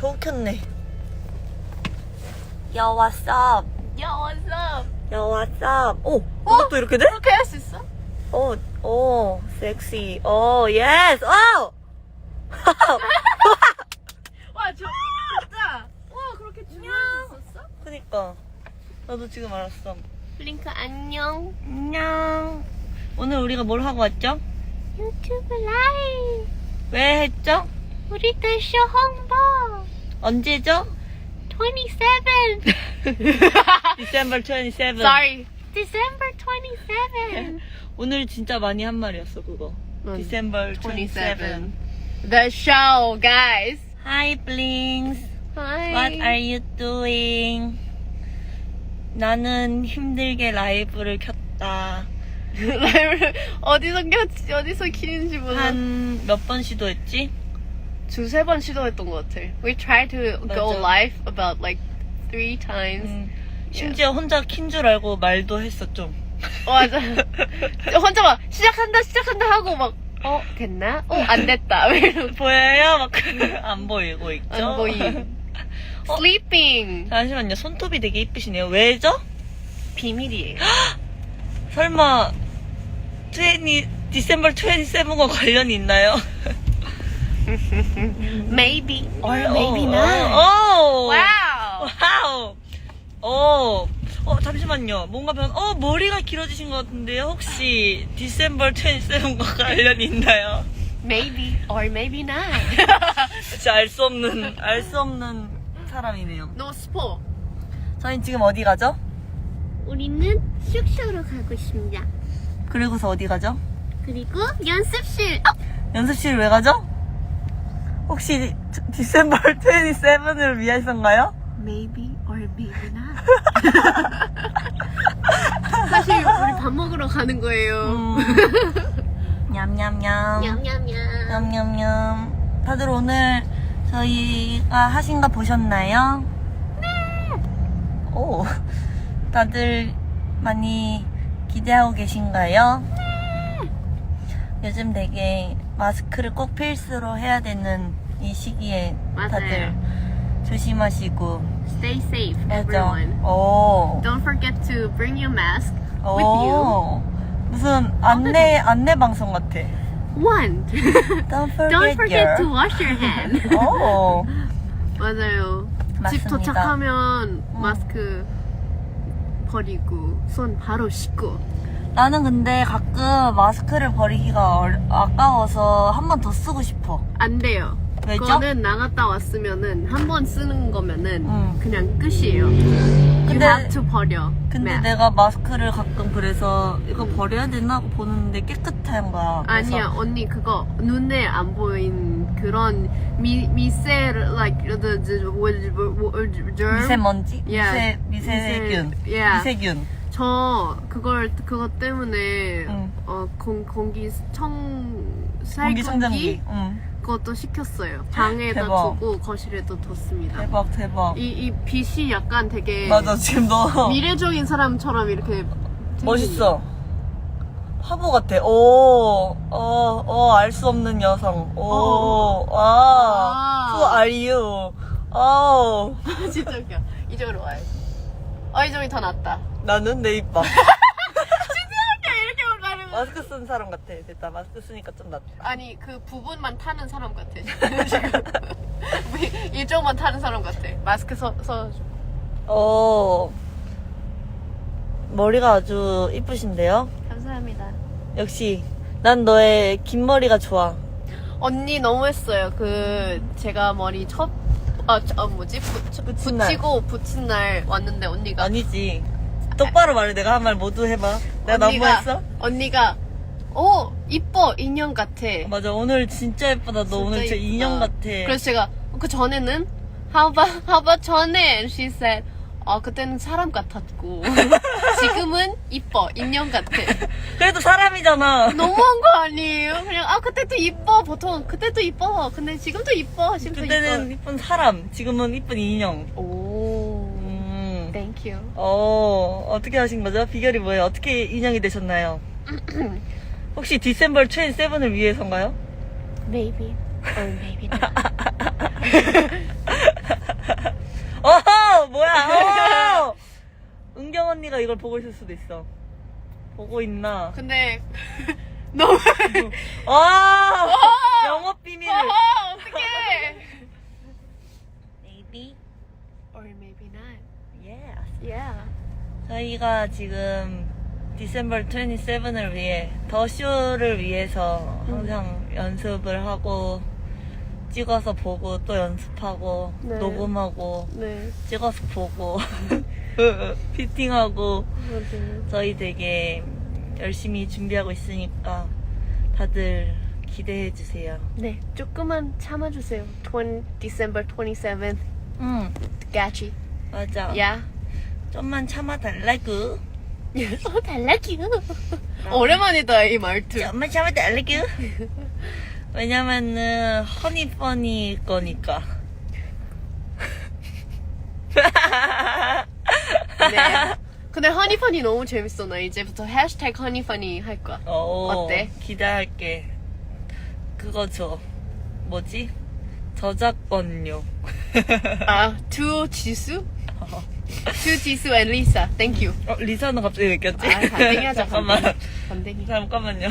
겨우 켰네. 야, what's up? 야, what's up? 야, what's up? 오, 이것도 이렇게 돼? 그렇게 할 수 있어? 오, 오, 섹시. 오, 예스. 오! 와, 저 진짜. 와, 그렇게 수 있었어? 그니까. 나도 지금 알았어. 링크 안녕. 안녕. 오늘 우리가 뭘 하고 왔죠? 유튜브 라이브. 왜 했죠? 우리 대쇼 홍보. 언제죠? 27. December 27. Sorry. December 27. 오늘 진짜 많이 한 말이었어, 그거. 응. December 27. 27. The show, guys. Hi, Blinks. Hi. What are you doing? 나는 힘들게 라이브를 켰다. 라이브를 어디서 켰지? 어디서 키는지 몰라. 한 몇 번 시도했지? 두세 번 시도했던 것 같아. We tried to go 맞아. live about like three times. 음, 심지어 혼자 킨 줄 알고 말도 했어, 좀. 어, 맞아. 혼자 막 시작한다 시작한다 하고 막 어 됐나? 어안 됐다. 보여요? 막 안 보이고 있죠? 안 보이. 어? Sleeping 잠시만요. 손톱이 되게 이쁘시네요. 왜죠? 비밀이에요. 설마 20, 디셈버 27과 관련이 있나요? Maybe or 어, maybe 어, not. 어. 와우. 와우. 어. 어, 잠시만요. 뭔가 변, 어, 머리가 길어지신 것 같은데요. 혹시 디셈버 27과 관련이 있나요? Maybe or maybe not. 진짜 알 수 없는, 알 수 없는 사람이네요. No 스포. 저희 지금 어디 가죠? 우리는 숙소로 가고 있습니다. 그리고서 어디 가죠? 그리고 연습실. 어, 연습실 왜 가죠? 혹시 디셈버 27을 위해서인가요? Maybe or maybe not. 사실 우리 밥 먹으러 가는 거예요. 음. 냠냠냠. 냠냠냠. 냠냠냠. 다들 오늘 저희가 하신 거 보셨나요? 네. 오. 다들 많이 기대하고 계신가요? 네. 요즘 되게 마스크를 꼭 필수로 해야 되는 이 시기에 맞아요. 다들 조심하시고. Stay safe, 맞아. everyone. 오. Don't forget to bring your mask with you. 오. 무슨 안내 안내 방송 같아. One. Don't forget, Don't forget your. to wash your hand. 오. 맞아요. 집 맞습니다. 도착하면 마스크 버리고 손 바로 씻고. 나는 근데 가끔 마스크를 버리기가 얼- 아까워서 한 번 더 쓰고 싶어. 안 돼요. 왜죠? 그거는 나갔다 왔으면은 한 번 쓰는 거면은 응. 그냥 끝이에요. 근데- have to 버려. 근데 mask. 내가 마스크를 가끔 그래서 이거 버려야 되나 하고 보는데 깨끗한 거야. 그래서 아니야 언니 그거 눈에 안 보인 그런 미 미세 like the, the, the germ 미세먼지? Yeah. 미세, 미세균. 미세- yeah. 미세균. 저 그걸 그것 때문에 응. 어 공, 공기 청 공기청정기. 살균기 응. 그것도 시켰어요. 방에다 대박. 두고 거실에도 뒀습니다. 대박, 대박. 이, 이 빛이 약간 되게 맞아, 지금 너 미래적인 사람처럼 이렇게 멋있어. 화보 같아. 오, 어, 어, 알 수 없는 여성. 오, 어. 아, 아. who are you? 어. 진짜 웃겨. 이쪽으로 와요. 어 이쪽이 더 낫다. 나는 내 입밥. 마스크 쓴 사람 같아. 됐다. 마스크 쓰니까 좀 낫다. 아니 그 부분만 타는 사람 같아 지금 위- 이쪽만 타는 사람 같아 마스크 서, 서 어, 머리가 아주 이쁘신데요? 감사합니다 역시, 난 너의 긴 머리가 좋아. 언니 너무했어요 그 제가 머리 첫 아, 저, 어, 뭐지? 부, 붙인 날. 붙이고 붙인 날 왔는데 언니가 아니지. 똑바로 말해. 내가 한 말 모두 해봐. 내가 너무했어? 언니가 오 이뻐 인형 같아 맞아. 오늘 진짜 예쁘다. 너 오늘 진짜 이쁘다. 인형 같아. 그래서 제가 그 전에는 How about, how about 전에? And she said 아 그때는 사람 같았고 지금은 이뻐 인형 같아 그래도 사람이잖아. 너무한 거 아니에요? 그냥 아 그때도 이뻐 보통 그때도 이뻐 근데 지금도 이뻐 지금도 그때는 이쁜 사람, 지금은 이쁜 인형. 이뻐 오 음. Thank you 어, 어떻게 하신 거죠? 비결이 뭐예요? 어떻게 인형이 되셨나요? 혹시 디셈버 27을 위해서인가요? Maybe or maybe not 어! 은경 언니가 이걸 보고 있을 수도 있어. 보고 있나? 근데 너무 아! 영업 비밀을. 어, 어떡해. Maybe. Yes. Yeah. 저희가 지금 디셈버 27을 위해 더 쇼를 위해서 항상 연습을 하고 찍어서 보고 또 연습하고 네. 녹음하고 네. 찍어서 보고 피팅하고 맞아요. 저희 되게 열심히 준비하고 있으니까 다들 기대해 주세요. 네. 조금만 참아주세요. 20, December 27th. 응, 가치. 맞아. 야. 좀만 참아 달라고. 어, 달라기. 오랜만이다, 이 말투. 좀만 참아 달라고. 왜냐면은 허니퍼니 거니까. 네. 근데 허니퍼니 너무 재밌어. 나 이제부터 해시태그 허니퍼니 할 거야. 어, 어때? 기대할게. 그거 줘. 뭐지? 저작권료. 아, 두 지수? 두 지수 and Lisa. Thank you. 어, 리사는 갑자기 왜 꼈지? 아, 반댕이 하자, 잠깐만. 반댕이. 잠깐만요.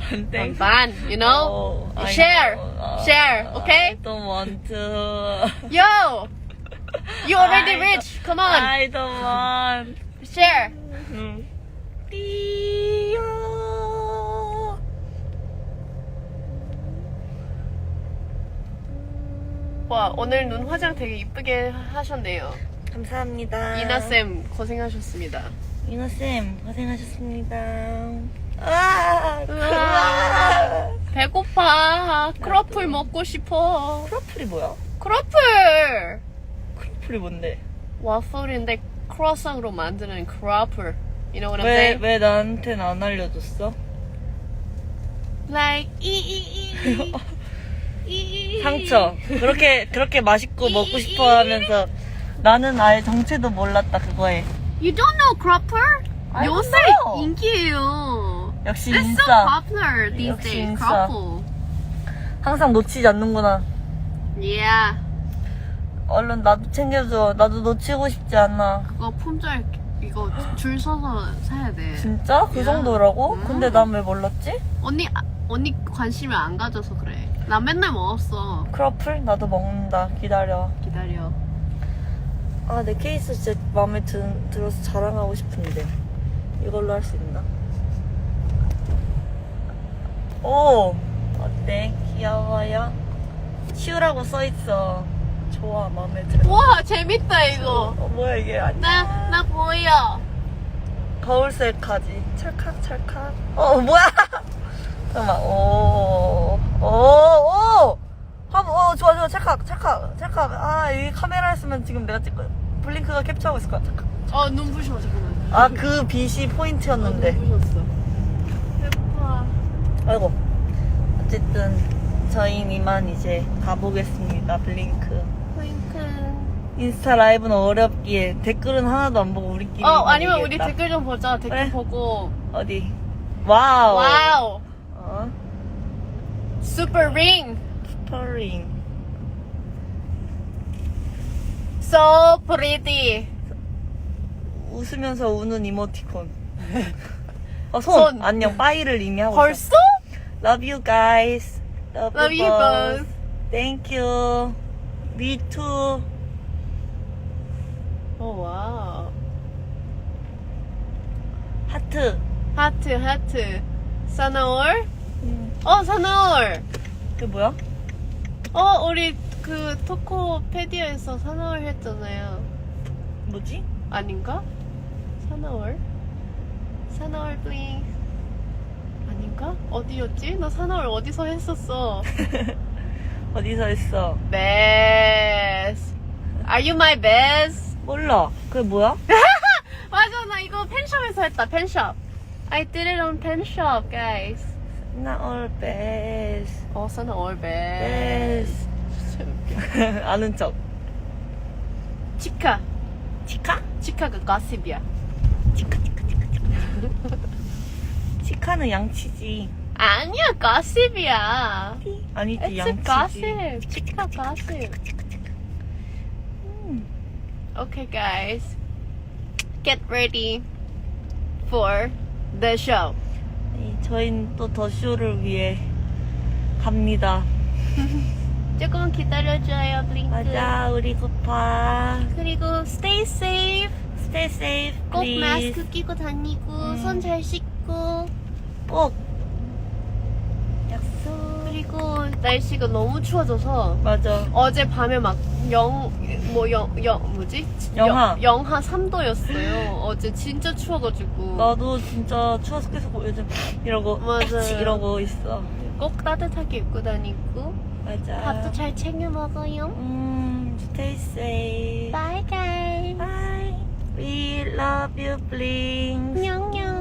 반댕. 반, you know? 어, I Share. know. 어, Share, okay? I don't want to. Yo! You already I rich. Come on. I don't want. Share. 응. 띠요. 와, 오늘 눈 화장 되게 이쁘게 하셨네요. 감사합니다. 이나쌤 고생하셨습니다. 이나쌤, 고생하셨습니다. 아, 으아. 배고파. 크로플 먹고 싶어. 크로플이 뭐야? 크로플! 크로플이 뭔데? 와플인데 크로상으로 만드는 크로플. You know what I'm 왜, saying? 왜 나한테는 안 알려줬어? Like 이이이 이 상처. 그렇게, 그렇게 맛있고 먹고 싶어 하면서 나는 아예 정체도 몰랐다, 그거에. You don't know? I don't 요새 know. 인기예요. 역시 It's so 인싸. popular these 역시 days. 인싸. 크로플. 항상 놓치지 않는구나. Yeah. 얼른 나도 챙겨줘. 나도 놓치고 싶지 않아. 그거 품절 이거 줄 서서 사야 돼. 진짜? 그 야. 정도라고? 음. 근데 난 왜 몰랐지? 언니 아, 언니 관심을 안 가져서 그래. 나 맨날 먹었어. 크로플? 나도 먹는다. 기다려. 기다려. 아, 내 케이스 진짜 마음에 드, 들어서 자랑하고 싶은데. 이걸로 할 수 있나? 오! 어때? 귀여워요? 치우라고 써있어. 좋아, 마음에 들어. 와 재밌다 이거. 어, 뭐야, 이게. 아니 나 나 보여. 거울 셀카지. 찰칵, 찰칵. 어, 뭐야! 잠깐만, 오, 오, 오! 한, 어, 좋아, 좋아, 찰칵, 찰칵. 아, 이 카메라 했으면 지금 내가 찍고, 블링크가 캡처하고 있을 거야. 잠깐. 어눈 부셔 잠깐만. 아, 그 빛이 포인트였는데. 눈 부셨어. 예뻐. 아이고. 어쨌든, 저희는 이만 이제 가보겠습니다, 블링크. 윙크. 인스타 라이브는 어렵기에 댓글은 하나도 안 보고 우리끼리. 어 아니면 우리 얘기했다. 댓글 좀 보자. 댓글 그래. 보고. 어디? 와우. 와우. 어? Super ring. 스퍼링. So pretty. 웃으면서 우는 이모티콘. 어, 손. 손. 안녕. 빠이를 이미 하고 있어. 벌써? Love you guys. Love, Love you both. Thank you. Me too. 오 와우. 하트. 하트 하트. 사나월? 음, 어 사나월. 그게 뭐야? 어 우리 그 토코페디아에서 사나월 했잖아요. 뭐지? 아닌가? 사나월? 사나월 플링 아닌가? 어디였지? 나 사나월 어디서 했었어? 어디서 했어? 베스 Are you my best? 몰라. 그게 뭐야? 맞아 나 이거 펜숍에서 했다 펜숍 I did it on 펜숍 guys Not all best. 어 사나월 베스 best. 아는 척. 치카 치카? 치카가 가십이야 치카, 치카, 치카, 치카. 치카는 양치지. 아니야 가십이야 아니지, It's 양치지. gossip 치카 가십 음. Okay, guys. Get ready for the show. 네, 저희는 또 더 쇼를 위해 갑니다. 조금만 기다려줘요, 블링크. 맞아, 우리 고파. 그리고 stay safe. Stay safe, 꼭 please. 마스크 끼고 다니고 음. 손 잘 씻고 꼭. 약속. 그리고 날씨가 너무 추워져서 맞아. 어제 밤에 막영뭐영 영 뭐지? 영하. 영, 영하 3도였어요. 어제 진짜 추워가지고 나도 진짜 추워서 계속 요즘 이러고 맞아요. 에치 이러고 있어. 꼭 따뜻하게 입고 다니고 맞아. 밥도 잘 챙겨 먹어요. 음, stay safe. Bye guys. Bye. We love you, Blink. 안녕.